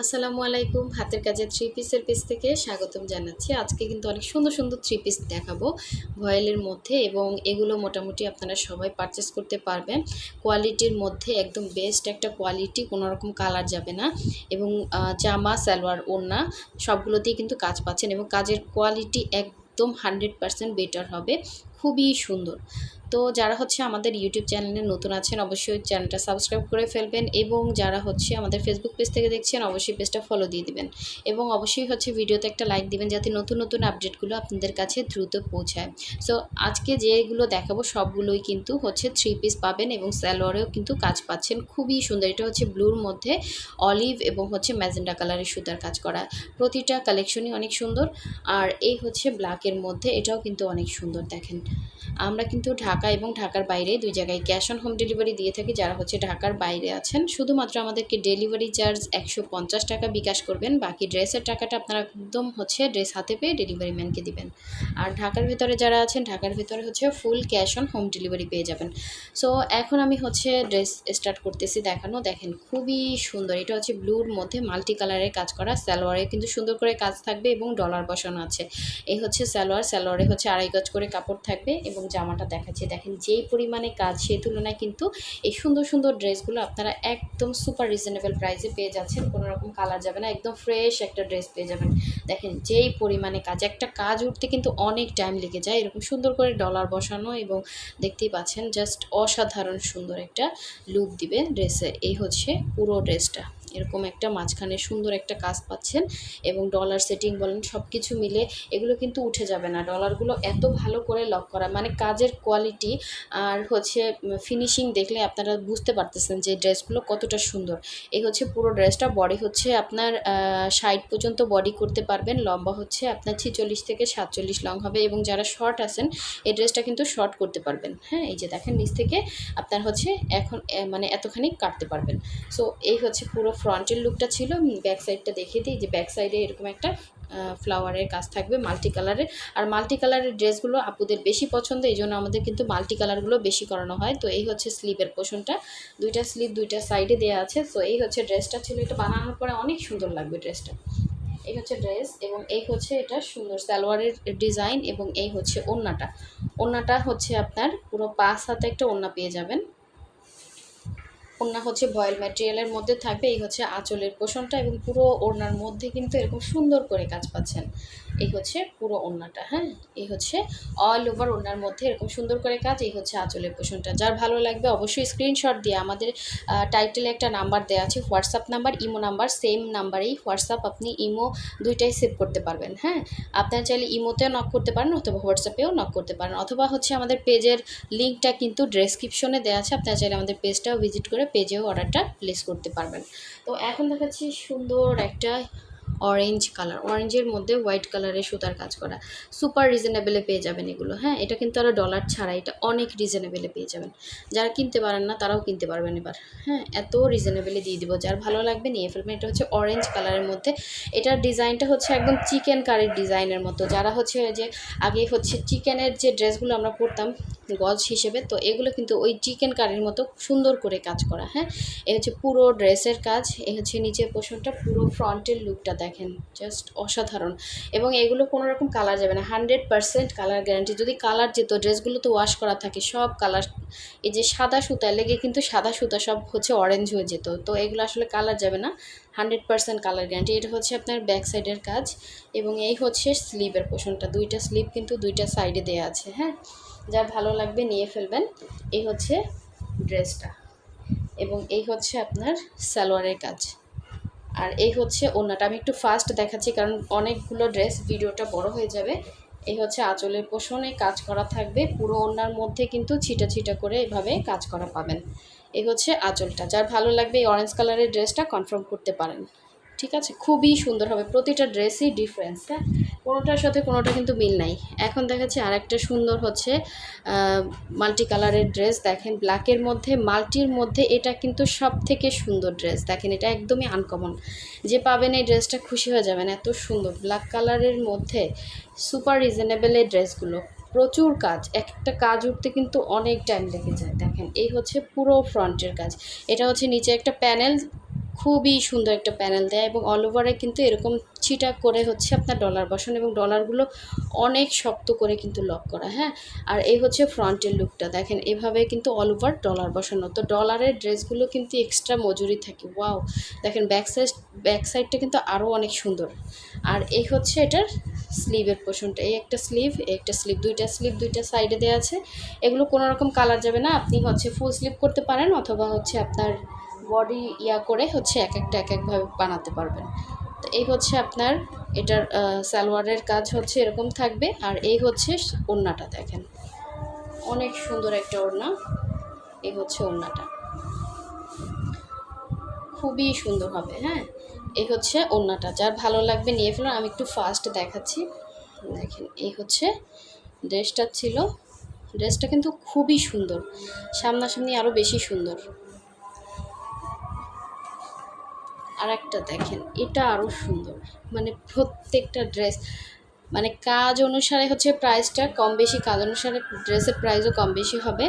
আসসালামু আলাইকুম। হাতের কাজের থ্রি পিসের পিস থেকে স্বাগতম জানাচ্ছি। আজকে কিন্তু অনেক সুন্দর সুন্দর থ্রি পিস দেখাবো ভয়েলের মধ্যে এবং এগুলো মোটামুটি আপনারা সবাই পারচেস করতে পারবেন। কোয়ালিটির মধ্যে একদম বেস্ট একটা কোয়ালিটি কোনো রকম কালার যাবে না এবং জামা, সালোয়ার, ওড়না সবগুলোতেই কিন্তু কাজ পাচ্ছেন এবং কাজের কোয়ালিটি একদম হান্ড্রেড পারসেন্ট বেটার হবে। খুবই সুন্দর। তো যারা হচ্ছে আমাদের ইউটিউব চ্যানেলে নতুন আছেন, অবশ্যই চ্যানেলটা সাবস্ক্রাইব করে ফেলবেন এবং যারা হচ্ছে আমাদের ফেসবুক পেজ থেকে দেখছেন, অবশ্যই পেজটা ফলো দিয়ে দিবেন। এবং অবশ্যই হচ্ছে ভিডিওতে একটা লাইক দিবেন যাতে নতুন নতুন আপডেটগুলো আপনাদের কাছে দ্রুত পৌঁছায়। সো আজকে যেগুলো দেখাবো সবগুলোই কিন্তু হচ্ছে থ্রি পিস পাবেন এবং স্যালোয়ারেও কিন্তু কাজ পাচ্ছেন। খুবই সুন্দর। এটা হচ্ছে ব্লুর মধ্যে অলিভ এবং হচ্ছে ম্যাজেন্ডা কালারের সুতার কাজ করা। প্রতিটা কালেকশনই অনেক সুন্দর। আর এই হচ্ছে ব্ল্যাকের মধ্যে এটাও কিন্তু অনেক সুন্দর, দেখেন। আমরা কিন্তু ঢাকা এবং ঢাকার বাইরে দুই জায়গায় ক্যাশ অন হোম ডেলিভারি দিয়ে থাকি। যারা হচ্ছে ঢাকার বাইরে আছেন, শুধুমাত্র আমাদেরকে ডেলিভারি চার্জ একশো পঞ্চাশ টাকা বিকাশ করবেন। বাকি ড্রেসের টাকাটা আপনারা একদম হচ্ছে ড্রেস হাতে পেয়ে ডেলিভারি ম্যানকে দিবেন। আর ঢাকার ভিতরে যারা আছেন, ঢাকার ভিতরে হচ্ছে full cash on home delivery পেয়ে যাবেন। সো, এখন আমি হচ্ছে ড্রেস স্টার্ট করতেছি দেখানো। দেখেন, খুবই সুন্দর। এটা হচ্ছে ব্লুর মধ্যে মাল্টি কালারের কাজ করা। সালোয়ারে কিন্তু সুন্দর করে কাজ থাকবে এবং ডলার বসানো আছে। এই হচ্ছে সালোয়ার। সালোয়ারে হচ্ছে আড়াই গজ করে কাপড় থাকবে এবং জামাটা দেখাচ্ছে। দেখেন যেই পরিমাণে কাজ, সেই তুলনায় কিন্তু এই সুন্দর সুন্দর ড্রেসগুলো আপনারা একদম সুপার রিজনেবল প্রাইসে পেয়ে যাচ্ছেন। কোনো রকম কালার যাবে না, একদম ফ্রেশ একটা ড্রেস পেয়ে যাবেন। দেখেন যেই পরিমাণে কাজ, একটা কাজ উঠতে কিন্তু অনেক টাইম লেগে যায়। এরকম সুন্দর করে ডলার বসানো এবং দেখতেই পাচ্ছেন, জাস্ট অসাধারণ সুন্দর একটা লুক দিবে ড্রেসে। এই হচ্ছে পুরো ড্রেসটা। এরকম একটা মাঝখানে সুন্দর একটা কাজ পাচ্ছেন এবং ডলার সেটিং বলেন সব কিছু মিলে এগুলো কিন্তু উঠে যাবে না। ডলারগুলো এত ভালো করে লক করা মানে কাজের কোয়ালিটি আর হচ্ছে ফিনিশিং দেখলে আপনারা বুঝতে পারতেছেন যে ড্রেসগুলো কতটা সুন্দর। এই হচ্ছে পুরো ড্রেসটা বডি হচ্ছে আপনার ষাট পর্যন্ত বডি করতে পারবেন, লম্বা হচ্ছে আপনার ছিচল্লিশ থেকে সাতচল্লিশ লং হবে এবং যারা শর্ট আছেন, এই ড্রেসটা কিন্তু শর্ট করতে পারবেন। হ্যাঁ এই যে দেখেন নিচ থেকে আপনার হচ্ছে এখন মানে এতখানি কাটতে পারবেন। সো এই হচ্ছে পুরো ফ্রন্টের লুকটা ছিল ব্যাক সাইডটা দেখিয়ে দিই, যে ব্যাক সাইডে এরকম একটা ফ্লাওয়ারের কাজ থাকবে মাল্টি কালারের আর মাল্টি কালারের ড্রেসগুলো আপুদের বেশি পছন্দ, এই জন্য আমাদের কিন্তু মাল্টি কালারগুলো বেশি করানো হয়। তো এই হচ্ছে স্লিভের পোষণটা। দুইটা স্লিভ দুইটা সাইডে দেওয়া আছে। তো এই হচ্ছে ড্রেসটা ছিল, এটা বানানোর পরে অনেক সুন্দর লাগবে ড্রেসটা এই হচ্ছে ড্রেস এবং এই হচ্ছে এটা সুন্দর সালোয়ারের ডিজাইন এবং এই হচ্ছে ওড়নাটা। ওড়নাটা হচ্ছে আপনার পুরো পাঁচ হাতে একটা ওড়না পেয়ে যাবেন। ওড়না হচ্ছে ভয়েল ম্যাটেরিয়ালের মধ্যে থাকবে, এই হচ্ছে আঁচলের পোষণটা এবং পুরো ওড়নার মধ্যে কিন্তু এরকম সুন্দর করে কাজ পাচ্ছেন। এই হচ্ছে পুরো ওড়নাটা হ্যাঁ? এই হচ্ছে অল ওভার ওড়নার মধ্যে এরকম সুন্দর করে কাজ, এই হচ্ছে আঁচলের পোষণটা। যার ভালো লাগবে অবশ্যই স্ক্রিনশট দিয়ে আমাদের টাইটেলে একটা নাম্বার দেওয়া আছে WhatsApp number Imo number same নাম্বারেই হোয়াটসঅ্যাপ আপনি ইমো দুইটাই সেভ করতে পারবেন হ্যাঁ? আপনার চাইলে ইমোতেও নক করতে পারেন অথবা হোয়াটসঅ্যাপেও নক করতে পারেন। অথবা হচ্ছে আমাদের পেজের লিঙ্কটা কিন্তু ডেসক্রিপশনে দেওয়া আছে, আপনারা চাইলে আমাদের পেজটাও ভিজিট করে পেজেও অর্ডারটা প্লেস করতে পারবেন। তো এখন দেখাচ্ছি সুন্দর একটা অরেঞ্জ কালার অরেঞ্জের মধ্যে হোয়াইট কালারের সুতার কাজ করা। সুপার রিজনেবেলে পেয়ে যাবেন এগুলো হ্যাঁ? এটা কিন্তু আরও ডলার ছাড়া, এটা অনেক রিজনেবেলে পেয়ে যাবেন। যারা কিনতে পারেন না, তারাও কিনতে পারবেন এবার হ্যাঁ? এত রিজনেবেলে দিয়ে দিব, যার ভালো লাগবে নিয়ে ফেলবেন। এটা হচ্ছে অরেঞ্জ কালারের মধ্যে। এটার ডিজাইনটা হচ্ছে একদম চিকেন কারির ডিজাইনের মতো। যারা হচ্ছে যে, আগে হচ্ছে চিকেনের যে ড্রেসগুলো আমরা পরতাম, গজ হিসেবে, তো এগুলো কিন্তু ওই চিকেন কারির মতো সুন্দর করে কাজ করা হ্যাঁ? এ হচ্ছে পুরো ড্রেসের কাজ, এ হচ্ছে নিচের পোষণটা পুরো ফ্রন্টের লুকটা দেখেন জাস্ট অসাধারণ। এবং এগুলো কোনো রকম কালার যাবে না হান্ড্রেড পারসেন্ট কালার গ্যারান্টি যদি কালার যেত ড্রেসগুলো তো ওয়াশ করা থাকে, সব কালার এই যে সাদা সুতা, লেগে কিন্তু সাদা সুতা সব হচ্ছে অরেঞ্জ হয়ে যেত। তো এগুলো আসলে কালার যাবে না হান্ড্রেড পারসেন্ট কালার গ্যারান্টি এটা হচ্ছে আপনার ব্যাক সাইডের কাজ। এবং এই হচ্ছে স্লিভের পোষণটা দুইটা স্লিভ কিন্তু দুইটা সাইডে দেওয়া আছে হ্যাঁ? যা ভালো লাগবে নিয়ে ফেলবেন। এই হচ্ছে ড্রেসটা এবং এই হচ্ছে আপনার সালোয়ারের কাজ। আর এই হচ্ছে ওড়নাটা আমি একটু ফাস্ট দেখাচ্ছি, কারণ অনেকগুলো ড্রেস ভিডিওটা বড় হয়ে যাবে। এই হচ্ছে আঁচলের পোষণে কাজ করা থাকবে। পুরো ওড়নার মধ্যে কিন্তু ছিটা ছিটা করে এভাবে কাজ করা পাবেন। এই হচ্ছে আঁচলটা। যার ভালো লাগবে এই অরেঞ্জ কালারের ড্রেসটা কনফার্ম করতে পারেন। ঠিক আছে? খুবই সুন্দর হবে। প্রতিটা ড্রেসই ডিফারেন্স হ্যাঁ? কোনোটার সাথে কোনোটা কিন্তু মিল নাই। এখন দেখাচ্ছি আরেকটা সুন্দর হচ্ছে মাল্টি কালারের ড্রেস দেখেন ব্ল্যাকের মধ্যে মাল্টির মধ্যে এটা কিন্তু সব থেকে সুন্দর ড্রেস দেখেন, এটা একদমই আনকমন যে পাবেন এই ড্রেসটা খুশি হয়ে যাবেন। এত সুন্দর। ব্ল্যাক কালারের মধ্যে সুপার রিজনেবল এই ড্রেসগুলো প্রচুর কাজ। এক একটা কাজ উঠতে কিন্তু অনেক টাইম লেগে যায়। দেখেন, এই হচ্ছে পুরো ফ্রন্টের কাজ। এটা হচ্ছে নিচে একটা প্যানেল খুবই সুন্দর একটা প্যানেল দেয় এবং অল ওভারে কিন্তু এরকম ছিটা করে হচ্ছে আপনার ডলার বসানো এবং ডলারগুলো অনেক শক্ত করে কিন্তু লক করা হ্যাঁ? আর এই হচ্ছে ফ্রন্টের লুকটা দেখেন, এভাবে কিন্তু অল ওভার ডলার বসানো। তো ডলারের ড্রেসগুলো কিন্তু এক্সট্রা মজুরি থাকে। ওয়াও দেখেন ব্যাক সাইড ব্যাক সাইডটা কিন্তু আরও অনেক সুন্দর। আর এই হচ্ছে এটার স্লিভের পোর্শনটা এই একটা স্লিভ এই একটা স্লিভ দুইটা স্লিভ দুইটা সাইডে দেওয়া আছে। এগুলো কোনো রকম কালার যাবে না। আপনি হচ্ছে ফুল স্লিভ করতে পারেন অথবা হচ্ছে আপনার বডি ইয়া করে হচ্ছে এক একটা এক একভাবে বানাতে পারবেন। তো এই হচ্ছে আপনার এটার সালোয়ারের কাজ হচ্ছে এরকম থাকবে। আর এই হচ্ছে ওড়নাটা দেখেন। অনেক সুন্দর একটা ওড়না। এই হচ্ছে ওড়নাটা। খুবই সুন্দর হবে হ্যাঁ? এই হচ্ছে ওড়নাটা। যার ভালো লাগবে নিয়ে ফেলুন। আমি একটু ফাস্ট দেখাচ্ছি। দেখেন, এই হচ্ছে ড্রেসটা ছিল। ড্রেসটা কিন্তু খুবই সুন্দর। সামনাসামনি আরও বেশি সুন্দর। আর একটা দেখেন, এটা আরও সুন্দর। মানে প্রত্যেকটা ড্রেস মানে কাজ অনুসারে হচ্ছে প্রাইসটা কম বেশি, কাজ অনুসারে ড্রেসের প্রাইসও কম বেশি হবে।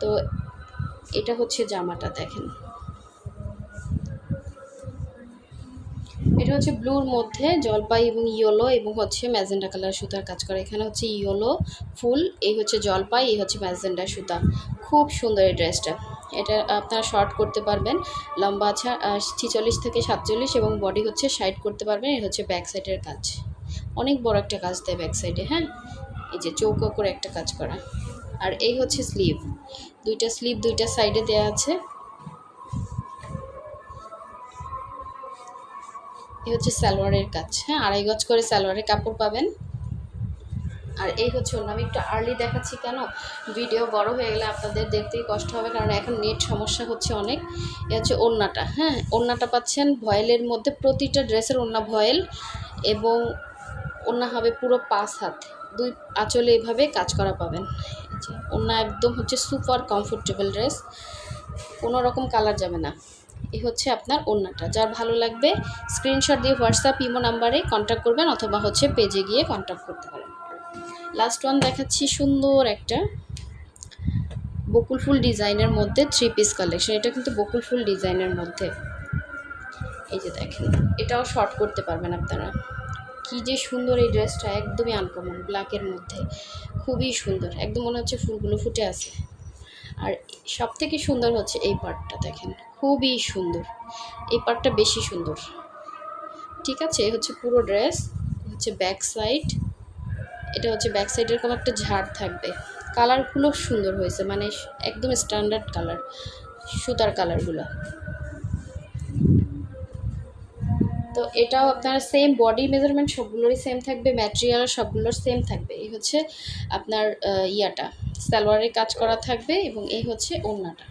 তো এটা হচ্ছে জামাটা দেখেন। এটা হচ্ছে ব্লুর মধ্যে জলপাই এবং ইয়েলো এবং হচ্ছে ম্যাজেন্ডা কালার সুতার কাজ করা। এখানে হচ্ছে ইয়েলো ফুল, এই হচ্ছে জলপাই, এই হচ্ছে ম্যাজেন্ডা সুতা। খুব সুন্দর এই ড্রেসটা এটা আপনারা শর্ট করতে পারবেন। লম্বা আছে ছিচল্লিশ থেকে সাতচল্লিশ এবং বডি হচ্ছে সাইড করতে পারবেন। এই হচ্ছে ব্যাক সাইডের কাজ। অনেক বড় একটা কাজ দেয় ব্যাক সাইডে হ্যাঁ? এই যে চৌকো করে একটা কাজ করা। আর এই হচ্ছে স্লিভ। দুইটা স্লিভ দুইটা সাইডে দেওয়া আছে। এই হচ্ছে সালোয়ারের কাজ হ্যাঁ? আড়াই গজ করে সালোয়ারের কাপড় পাবেন। আর এই হচ্ছে অন্য আমি একটু আর্লি দেখাচ্ছি কেন? ভিডিও বড় হয়ে গেলে আপনাদের দেখতেই কষ্ট হবে, কারণ এখন নেট সমস্যা হচ্ছে অনেক। এ হচ্ছে ওড়নাটা হ্যাঁ? ওড়নাটা পাচ্ছেন ভয়েলের মধ্যে, প্রতিটা ড্রেসের ওড়না ভয়েল এবং ওড়না হবে পুরো পাঁচ হাত। দুই আঁচলে এভাবে কাজ করা পাবেন। ওড়না একদম হচ্ছে সুপার কমফোর্টেবল ড্রেস কোনো রকম কালার যাবে না। এই হচ্ছে আপনার ওড়নাটা। যার ভালো লাগবে স্ক্রিনশট দিয়ে হোয়াটসঅ্যাপ ইমো নাম্বারে কন্ট্যাক্ট করবেন অথবা হচ্ছে পেজে গিয়ে কন্ট্যাক্ট করতে পারেন। লাস্ট ওয়ান দেখাচ্ছি, সুন্দর একটা বকুল ফুল ডিজাইনের মধ্যে থ্রি পিস কালেকশন এটা কিন্তু বকুল ফুল ডিজাইনের মধ্যে। এই যে দেখেন, এটাও শর্ট করতে পারবেন আপনারা। কি যে সুন্দর এই ড্রেসটা একদমই আনকমন ব্ল্যাকের মধ্যে। খুবই সুন্দর, একদম মনে হচ্ছে ফুলগুলো ফুটে আছে। আর সব থেকে সুন্দর হচ্ছে এই পার্টটা দেখেন, খুবই সুন্দর। এই পার্টটা বেশি সুন্দর। ঠিক আছে হচ্ছে পুরো ড্রেস হচ্ছে ব্যাক সাইড এটা হচ্ছে ব্যাক সাইড এরকম একটা ঝাড় থাকবে। কালারগুলো সুন্দর হয়েছে মানে একদম স্ট্যান্ডার্ড কালার সুতার কালারগুলো তো এটাও আপনার সেম বডি মেজারমেন্ট সবগুলোরই সেম থাকবে ম্যাটেরিয়াল সবগুলোর সেম থাকবে। এই হচ্ছে আপনার ইয়াটা। সালোয়ারের কাজ করা থাকবে এবং এই হচ্ছে ওড়নাটা।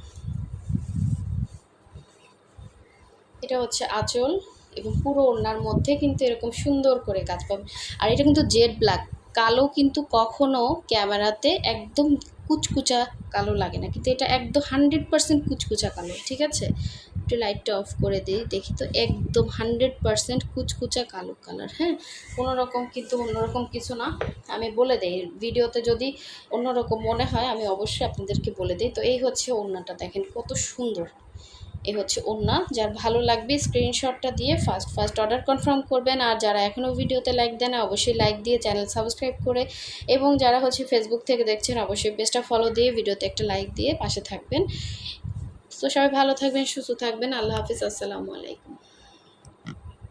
এটা হচ্ছে আঁচল এবং পুরো ওড়নার মধ্যে কিন্তু এরকম সুন্দর করে কাজ পাবে। আর এটা কিন্তু জেড ব্ল্যাক কালো কিন্তু কখনো ক্যামেরাতে একদম কুচকুচা কালো লাগে না। কিন্তু এটা একদম হান্ড্রেড পার্সেন্ট কুচকুচা কালো, ঠিক আছে? একটু লাইটটা অফ করে দিই, দেখি তো একদম হান্ড্রেড পার্সেন্ট কুচকুচা কালো কালার হ্যাঁ? কোনো রকম কিন্তু অন্যরকম কিছু না। আমি বলে দিই, ভিডিওতে যদি অন্যরকম মনে হয়, আমি অবশ্যই আপনাদেরকে বলে দিই। তো এই হচ্ছে ওড়নাটা, দেখেন কত সুন্দর। এই হচ্ছে ওড়না। যার ভালো লাগবে স্ক্রিনশটটা দিয়ে ফার্স্ট ফার্স্ট অর্ডার কনফার্ম করবেন। আর যারা এখনও ভিডিওতে লাইক দেন অবশ্যই লাইক দিয়ে চ্যানেল সাবস্ক্রাইব করে এবং যারা হচ্ছে ফেসবুক থেকে দেখছেন, অবশ্যই পেজটা ফলো দিয়ে ভিডিওতে একটা লাইক দিয়ে পাশে থাকবেন। তো সবাই ভালো থাকবেন, সুস্থ থাকবেন। আল্লাহ হাফিজ, আসসালামু আলাইকুম।